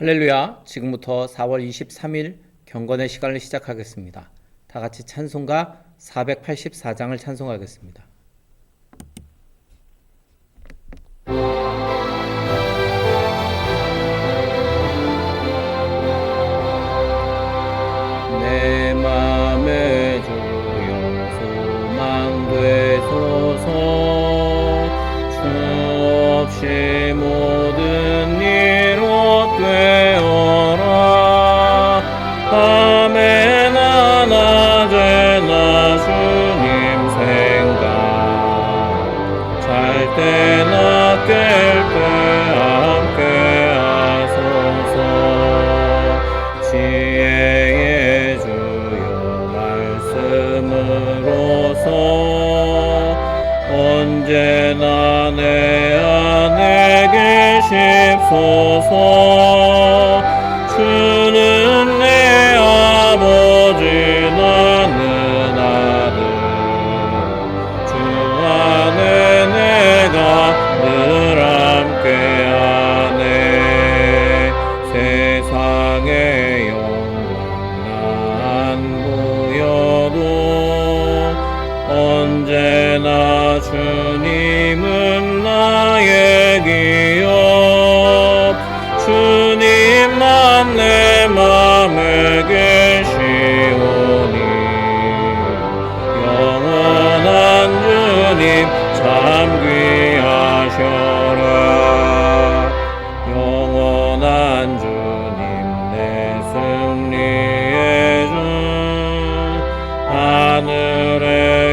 할렐루야. 지금부터 4월 23일 경건의 시간을 시작하겠습니다. 다 같이 찬송가 484장을 찬송하겠습니다. 때나 깰때 함께 하소서. 지혜의 주여 말씀으로서 언제나 내 안에 계십소서. 주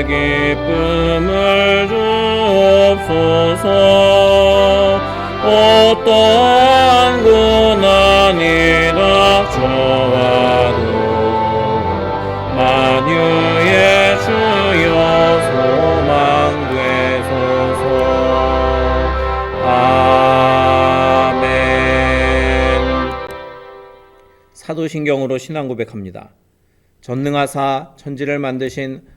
기쁨을 주옵소서. 어떠한 고난이 닥쳐와도 만유의 주여 소망 되소서. 아멘. 사도신경으로 신앙 고백합니다. 전능하사 천지를 만드신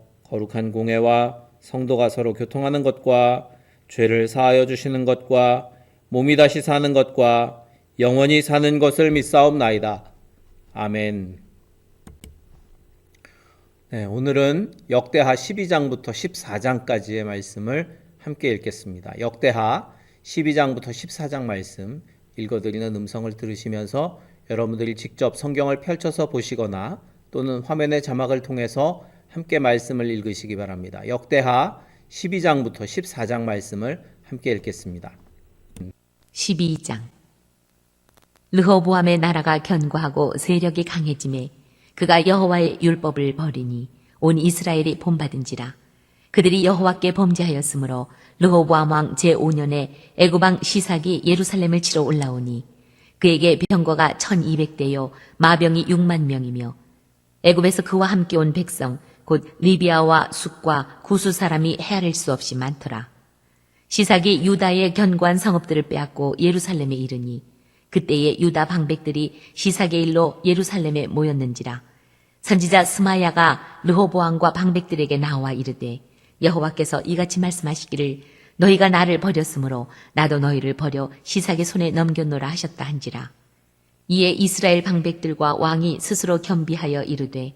거룩한 공회와 성도가 서로 교통하는 것과 죄를 사하여 주시는 것과 몸이 다시 사는 것과 영원히 사는 것을 믿사옵나이다. 아멘. 네, 오늘은 역대하 12장부터 14장까지의 말씀을 함께 읽겠습니다. 역대하 12장부터 14장 말씀 읽어드리는 음성을 들으시면서 여러분들이 직접 성경을 펼쳐서 보시거나 또는 화면의 자막을 통해서 함께 말씀을 읽으시기 바랍니다. 역대하 12장부터 14장 말씀을 함께 읽겠습니다. 12장 르호보암의 나라가 견고하고 세력이 강해짐에 그가 여호와의 율법을 버리니 온 이스라엘이 본받은지라 그들이 여호와께 범죄하였으므로 르호보암 왕 제5년에 애굽왕 시삭이 예루살렘을 치러 올라오니 그에게 병거가 1200대요 마병이 6만 명이며 애굽에서 그와 함께 온 백성 곧 리비아와 숫과 구수 사람이 헤아릴 수 없이 많더라. 시삭이 유다의 견고한 성읍들을 빼앗고 예루살렘에 이르니 그때에 유다 방백들이 시삭의 일로 예루살렘에 모였는지라. 선지자 스마야가 르호보암과 방백들에게 나와 이르되 여호와께서 이같이 말씀하시기를 너희가 나를 버렸으므로 나도 너희를 버려 시삭의 손에 넘겼노라 하셨다 한지라. 이에 이스라엘 방백들과 왕이 스스로 겸비하여 이르되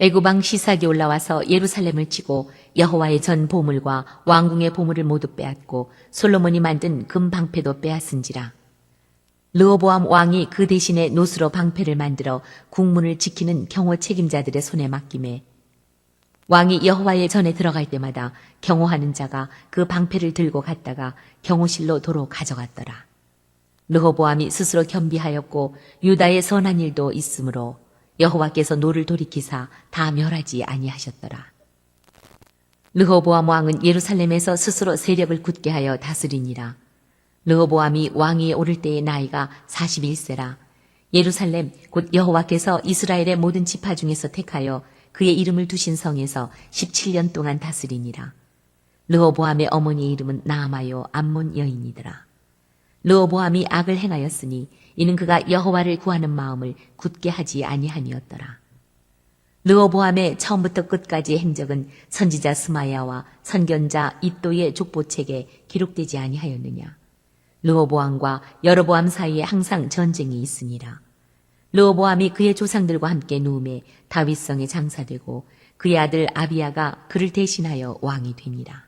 애굽왕 시삭이 올라와서 예루살렘을 치고 여호와의 전 보물과 왕궁의 보물을 모두 빼앗고 솔로몬이 만든 금 방패도 빼앗은지라. 르호보암 왕이 그 대신에 노수로 방패를 만들어 국문을 지키는 경호 책임자들의 손에 맡김에 왕이 여호와의 전에 들어갈 때마다 경호하는 자가 그 방패를 들고 갔다가 경호실로 도로 가져갔더라. 르호보암이 스스로 겸비하였고 유다의 선한 일도 있으므로 여호와께서 노를 돌이키사 다 멸하지 아니하셨더라. 르호보암 왕은 예루살렘에서 스스로 세력을 굳게 하여 다스리니라. 르호보암이 왕위에 오를 때의 나이가 41세라. 예루살렘 곧 여호와께서 이스라엘의 모든 지파 중에서 택하여 그의 이름을 두신 성에서 17년 동안 다스리니라. 르호보암의 어머니의 이름은 나아마요 암몬 여인이더라. 르호보암이 악을 행하였으니 이는 그가 여호와를 구하는 마음을 굳게 하지 아니함이었더라. 르호보암의 처음부터 끝까지의 행적은 선지자 스마야와 선견자 이또의 족보책에 기록되지 아니하였느냐. 르호보암과 여로보암 사이에 항상 전쟁이 있으니라. 르호보암이 그의 조상들과 함께 누움에 다윗성에 장사되고 그의 아들 아비야가 그를 대신하여 왕이 되니라.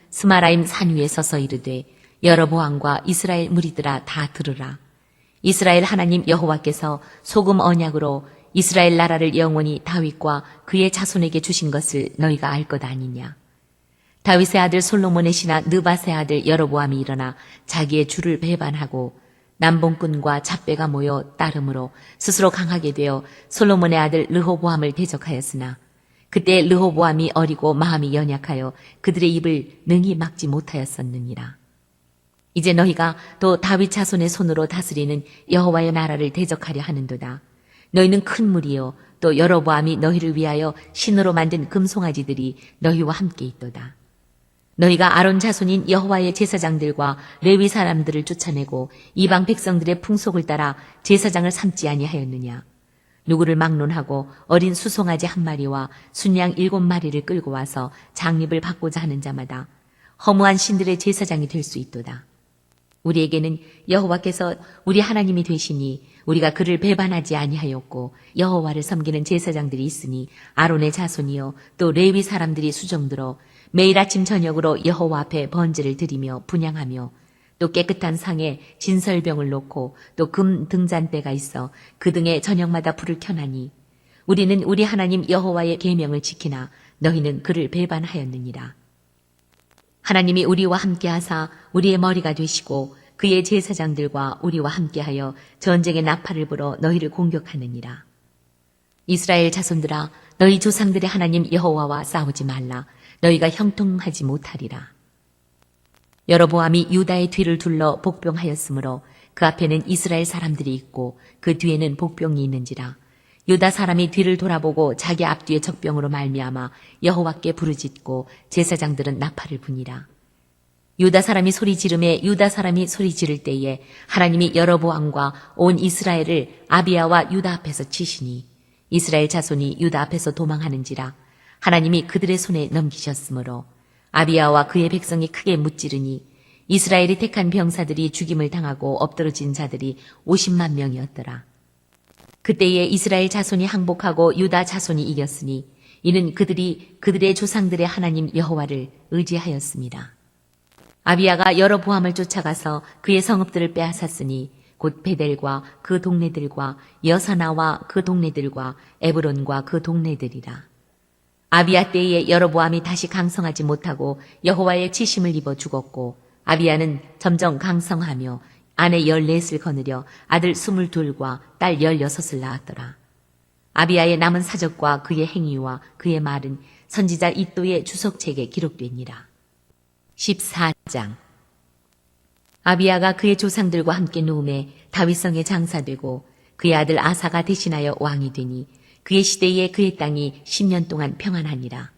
스마라임 산 위에 서서 이르되 여로보암과 이스라엘 무리들아 다 들으라. 이스라엘 하나님 여호와께서 소금 언약으로 이스라엘 나라를 영원히 다윗과 그의 자손에게 주신 것을 너희가 알 것 아니냐. 다윗의 아들 솔로몬의 신하 느바의 아들 여로보암이 일어나 자기의 주를 배반하고 남봉꾼과 잡배가 모여 따름으로 스스로 강하게 되어 솔로몬의 아들 르호보암을 대적하였으나 그때 르호보암이 어리고 마음이 연약하여 그들의 입을 능히 막지 못하였었느니라. 이제 너희가 또 다윗 자손의 손으로 다스리는 여호와의 나라를 대적하려 하는도다. 너희는 큰 무리요 또 여로보암이 너희를 위하여 신으로 만든 금송아지들이 너희와 함께 있도다. 너희가 아론 자손인 여호와의 제사장들과 레위 사람들을 쫓아내고 이방 백성들의 풍속을 따라 제사장을 삼지 아니하였느냐? 누구를 막론하고 어린 수송아지 한 마리와 순양 일곱 마리를 끌고 와서 장립을 받고자 하는 자마다 허무한 신들의 제사장이 될 수 있도다. 우리에게는 여호와께서 우리 하나님이 되시니 우리가 그를 배반하지 아니하였고 여호와를 섬기는 제사장들이 있으니 아론의 자손이요 또 레위 사람들이 수정들어 매일 아침 저녁으로 여호와 앞에 번제를 드리며 분양하며 또 깨끗한 상에 진설병을 놓고 또 금 등잔대가 있어 그 등에 저녁마다 불을 켜나니 우리는 우리 하나님 여호와의 계명을 지키나 너희는 그를 배반하였느니라. 하나님이 우리와 함께하사 우리의 머리가 되시고 그의 제사장들과 우리와 함께하여 전쟁의 나팔을 불어 너희를 공격하느니라. 이스라엘 자손들아 너희 조상들의 하나님 여호와와 싸우지 말라. 너희가 형통하지 못하리라. 여로보암이 유다의 뒤를 둘러 복병하였으므로 그 앞에는 이스라엘 사람들이 있고 그 뒤에는 복병이 있는지라. 유다 사람이 뒤를 돌아보고 자기 앞뒤에 적병으로 말미암아 여호와께 부르짖고 제사장들은 나팔을 부니라. 유다 사람이 소리 지름에 유다 사람이 소리 지를 때에 하나님이 여로보암과 온 이스라엘을 아비야와 유다 앞에서 치시니 이스라엘 자손이 유다 앞에서 도망하는지라 하나님이 그들의 손에 넘기셨으므로 아비야와 그의 백성이 크게 무찌르니 이스라엘이 택한 병사들이 죽임을 당하고 엎드러진 자들이 50만 명이었더라. 그때에 이스라엘 자손이 항복하고 유다 자손이 이겼으니 이는 그들이 그들의 조상들의 하나님 여호와를 의지하였습니다. 아비야가 여러 보함을 쫓아가서 그의 성읍들을 빼앗았으니 곧 베델과 그 동네들과 여사나와 그 동네들과 에브론과 그 동네들이라. 아비야 때에 여로보암이 다시 강성하지 못하고 여호와의 치심을 입어 죽었고 아비야는 점점 강성하며 아내 열넷을 거느려 아들 스물둘과 딸 열여섯을 낳았더라. 아비야의 남은 사적과 그의 행위와 그의 말은 선지자 이또의 주석책에 기록되니라. 14장 아비야가 그의 조상들과 함께 누움에 다윗성에 장사되고 그의 아들 아사가 대신하여 왕이 되니 그의 시대에 그의 땅이 10년 동안 평안하니라.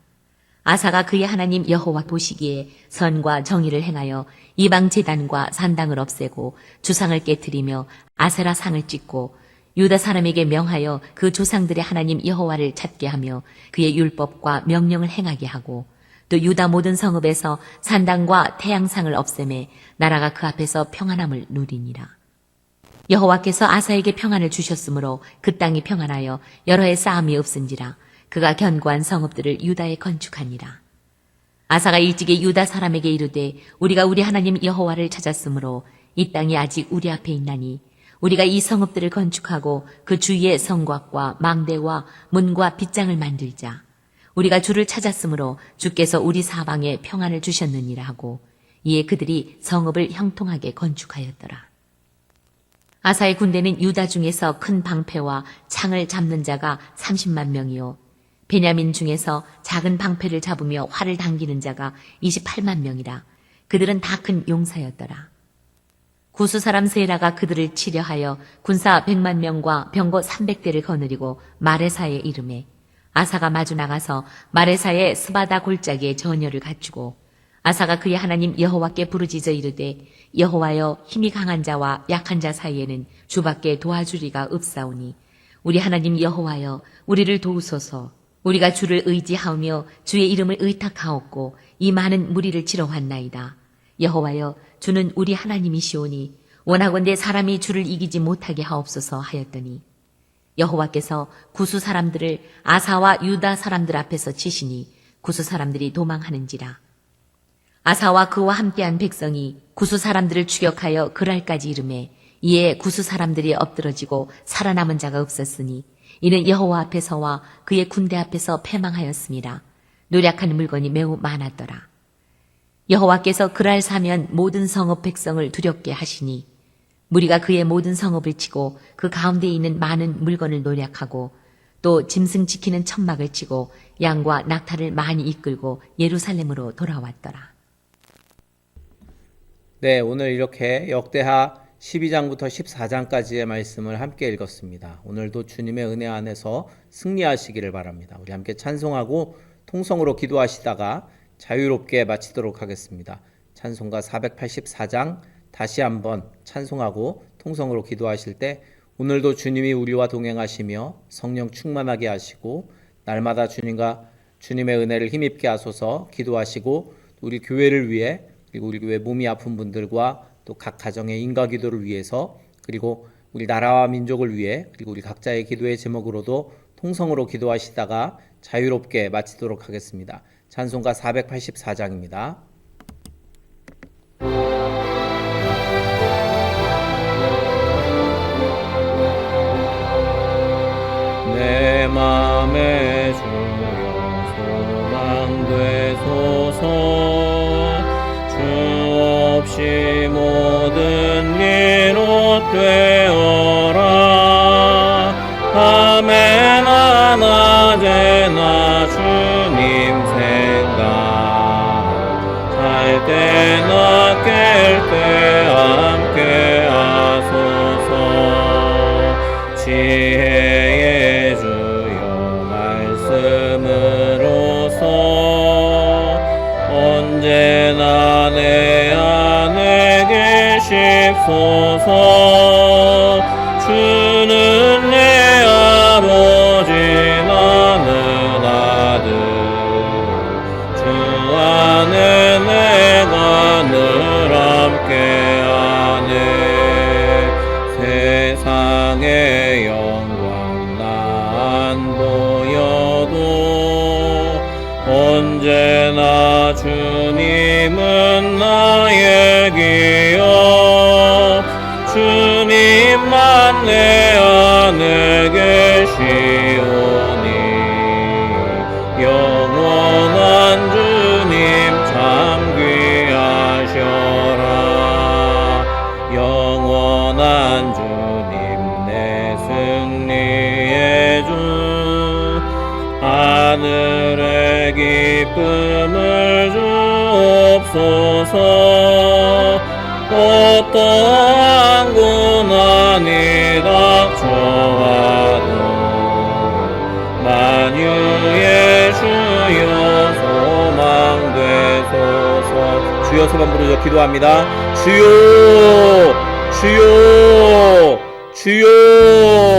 아사가 그의 하나님 여호와 보시기에 선과 정의를 행하여 이방 제단과 산당을 없애고 주상을 깨뜨리며 아세라 상을 찍고 유다 사람에게 명하여 그 조상들의 하나님 여호와를 찾게 하며 그의 율법과 명령을 행하게 하고 또 유다 모든 성읍에서 산당과 태양상을 없애매 나라가 그 앞에서 평안함을 누리니라. 여호와께서 아사에게 평안을 주셨으므로 그 땅이 평안하여 여러 해 싸움이 없은지라 그가 견고한 성읍들을 유다에 건축하니라. 아사가 일찍이 유다 사람에게 이르되 우리가 우리 하나님 여호와를 찾았으므로 이 땅이 아직 우리 앞에 있나니 우리가 이 성읍들을 건축하고 그 주위에 성곽과 망대와 문과 빗장을 만들자. 우리가 주를 찾았으므로 주께서 우리 사방에 평안을 주셨느니라 하고 이에 그들이 성읍을 형통하게 건축하였더라. 아사의 군대는 유다 중에서 큰 방패와 창을 잡는 자가 30만 명이요. 베냐민 중에서 작은 방패를 잡으며 활을 당기는 자가 28만 명이라. 그들은 다 큰 용사였더라. 구수 사람 세라가 그들을 치려하여 군사 100만 명과 병거 300대를 거느리고 마레사에 이름에 아사가 마주 나가서 마레사의 스바다 골짜기에 전열을 갖추고 아사가 그의 하나님 여호와께 부르짖어 이르되 여호와여 힘이 강한 자와 약한 자 사이에는 주밖에 도와주리가 없사오니 우리 하나님 여호와여 우리를 도우소서. 우리가 주를 의지하며 주의 이름을 의탁하옵고 이 많은 무리를 치러 왔나이다. 여호와여 주는 우리 하나님이시오니 원하건대 사람이 주를 이기지 못하게 하옵소서 하였더니 여호와께서 구수 사람들을 아사와 유다 사람들 앞에서 치시니 구수 사람들이 도망하는지라 아사와 그와 함께한 백성이 구수 사람들을 추격하여 그랄까지 이름에 이에 구수 사람들이 엎드러지고 살아남은 자가 없었으니 이는 여호와 앞에서와 그의 군대 앞에서 패망하였습니다. 노력한 물건이 매우 많았더라. 여호와께서 그랄 사면 모든 성읍 백성을 두렵게 하시니 무리가 그의 모든 성읍을 치고 그 가운데 있는 많은 물건을 노력하고 또 짐승 지키는 천막을 치고 양과 낙타를 많이 이끌고 예루살렘으로 돌아왔더라. 네, 오늘 이렇게 역대하 12장부터 14장까지의 말씀을 함께 읽었습니다. 오늘도 주님의 은혜 안에서 승리하시기를 바랍니다. 우리 함께 찬송하고 통성으로 기도하시다가 자유롭게 마치도록 하겠습니다. 찬송가 484장 다시 한번 찬송하고 통성으로 기도하실 때 오늘도 주님이 우리와 동행하시며 성령 충만하게 하시고 날마다 주님과 주님의 은혜를 힘입게 하소서 기도하시고 우리 교회를 위해 그리고 우리 교회 몸이 아픈 분들과 또 각 가정의 인가 기도를 위해서 그리고 우리 나라와 민족을 위해 그리고 우리 각자의 기도의 제목으로도 통성으로 기도하시다가 자유롭게 마치도록 하겠습니다. 찬송가 484장입니다. 되어라. 밤에나 낮에나 주님 생각. 잘 때나 깰 때 함께 하소서. 지혜의 주여 말씀으로서 언제나 내 안에 계십소서 주님은 나의 기업 주님만 내 안에 계시오니. 영원한 주님 참 귀하셔라. 영원한 주님 내 승리의 주. 하늘의 기쁨 없소서. 어떠한 고난이다 좋아도 만유의 주여 소망되소서. 주여 소망 부르죠 기도합니다. 주여 주여 주여.